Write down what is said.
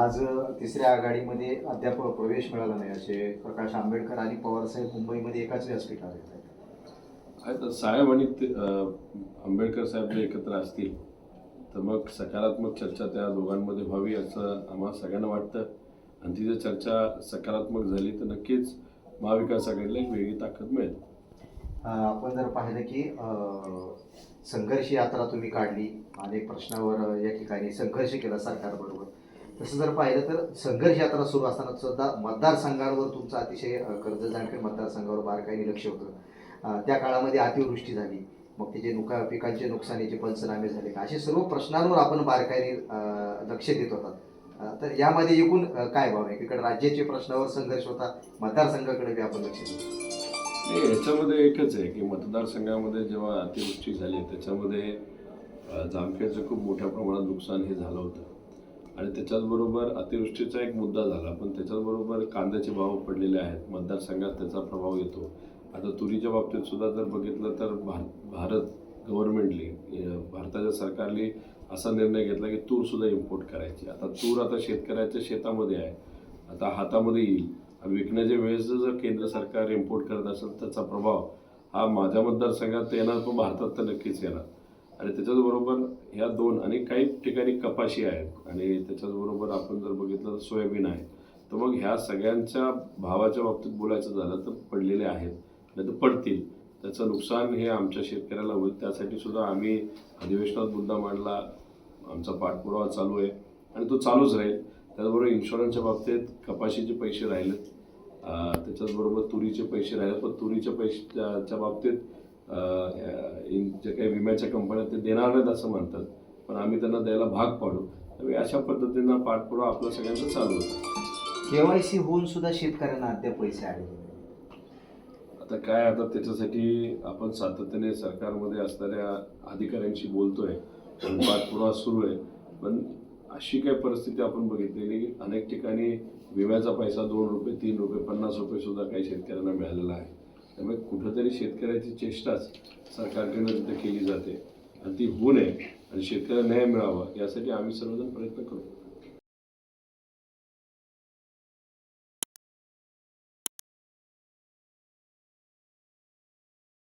आज तिसऱ्या आघाडीमध्ये अद्याप प्रवेश मिळाला नाही. असे प्रकाश आंबेडकर आणि पवारसाहेब मुंबईमध्ये एकाच व्यासपीठावर येत आहेत. आहे तर साहेब आणि आंबेडकर साहेब जर एकत्र असतील तर मग सकारात्मक चर्चा त्या दोघांमध्ये व्हावी असं आम्हाला सगळ्यांना वाटतं. आणि ती जर चर्चा सकारात्मक झाली तर नक्कीच महाविकास आघाडीला एक वेगळी ताकद मिळेल. आपण जर पाहिलं की संघर्ष यात्रा तुम्ही काढली. अनेक प्रश्नावर या ठिकाणी संघर्ष केला सरकारबरोबर. तसं जर पाहिलं तर संघर्ष यात्रा सुरू असताना सुद्धा मतदारसंघांवर तुमचं अतिशय कर्ज जाणकर मतदारसंघावर बारकाईने लक्ष होतं. त्या काळामध्ये अतिवृष्टी झाली. मग ते जे नुका पिकांचे नुकसानीचे पंचनामे झाले. का असे सर्व प्रश्नांवर आपण बारकाईने लक्ष देत होतात तर यामध्ये एकूण काय भाव आहे? इकडे राज्याच्या प्रश्नावर संघर्ष होता मतदारसंघाकडे बी आपण लक्ष देतो. नाही याच्यामध्ये एकच आहे की मतदारसंघामध्ये जेव्हा अतिवृष्टी झाली त्याच्यामध्ये जामखेडचं खूप मोठ्या प्रमाणात नुकसान हे झालं होतं. आणि त्याच्याचबरोबर अतिवृष्टीचा एक मुद्दा झाला. पण त्याच्याचबरोबर कांद्याचे भाव पडलेले आहेत. मतदारसंघात त्याचा प्रभाव येतो. आता तुरीच्या बाबतीत सुद्धा जर बघितलं तर भार भारत गव्हर्नमेंटली भारताच्या सरकारने असा निर्णय घेतला की तूरसुद्धा इम्पोर्ट करायची. आता तूर आता शेतकऱ्याच्या शेतामध्ये आहे. आता हातामध्ये येईल. आणि विकण्याच्या वेळेस जर केंद्र सरकार इम्पोर्ट करत असेल त्याचा प्रभाव हा माझ्या मतदारसंघात येणार पण भारतात तर नक्कीच येणार. आणि त्याच्याचबरोबर ह्या दोन आणि काही ठिकाणी कपाशी आहेत. आणि त्याच्याचबरोबर आपण जर बघितलं तर सोयाबीन आहे. तर मग ह्या सगळ्यांच्या भावाच्या बाबतीत बोलायचं झालं तर पडलेले आहेत नाही तर पडतील. त्याचं नुकसान हे आमच्या शेतकऱ्याला होईल. त्यासाठी सुद्धा आम्ही अधिवेशनात मुद्दा मांडला. आमचा पाठपुरावा चालू आहे. आणि तो चालूच राहील. त्याचबरोबर इन्शुरन्सच्या बाबतीत कपाशीचे पैसे राहिलेत. त्याच्याचबरोबर तुरीचे पैसे राहिले पण तुरीच्या पैशाच्या बाबतीत अं, इन- जे काही विम्याच्या कंपन्या ते देणार नाहीत असं म्हणतात. पण आम्ही त्यांना द्यायला भाग पाडू. त्यामुळे अशा पद्धतीनं पाठपुरावा आपलं सगळ्यांचं चालू होतं. केवायसी होऊन सुद्धा शेतकऱ्यांना अद्याप पैसे नाही. आता काय आता त्याच्यासाठी आपण सातत्याने सरकारमध्ये असणाऱ्या अधिकाऱ्यांशी बोलतोय. पाठपुरावा सुरू आहे. पण अशी काय परिस्थिती आपण बघितलेली अनेक ठिकाणी विम्याचा पैसा दोन रुपये तीन रुपये पन्नास रुपये सुद्धा काही शेतकऱ्यांना मिळालेला आहे. त्यामुळे कुठंतरी शेतकऱ्याची चेष्टाच सरकारकडनं तिथं केली जाते. आणि ती होऊ नये आणि शेतकऱ्याला न्याय मिळावा यासाठी आम्ही सर्वजण प्रयत्न करू.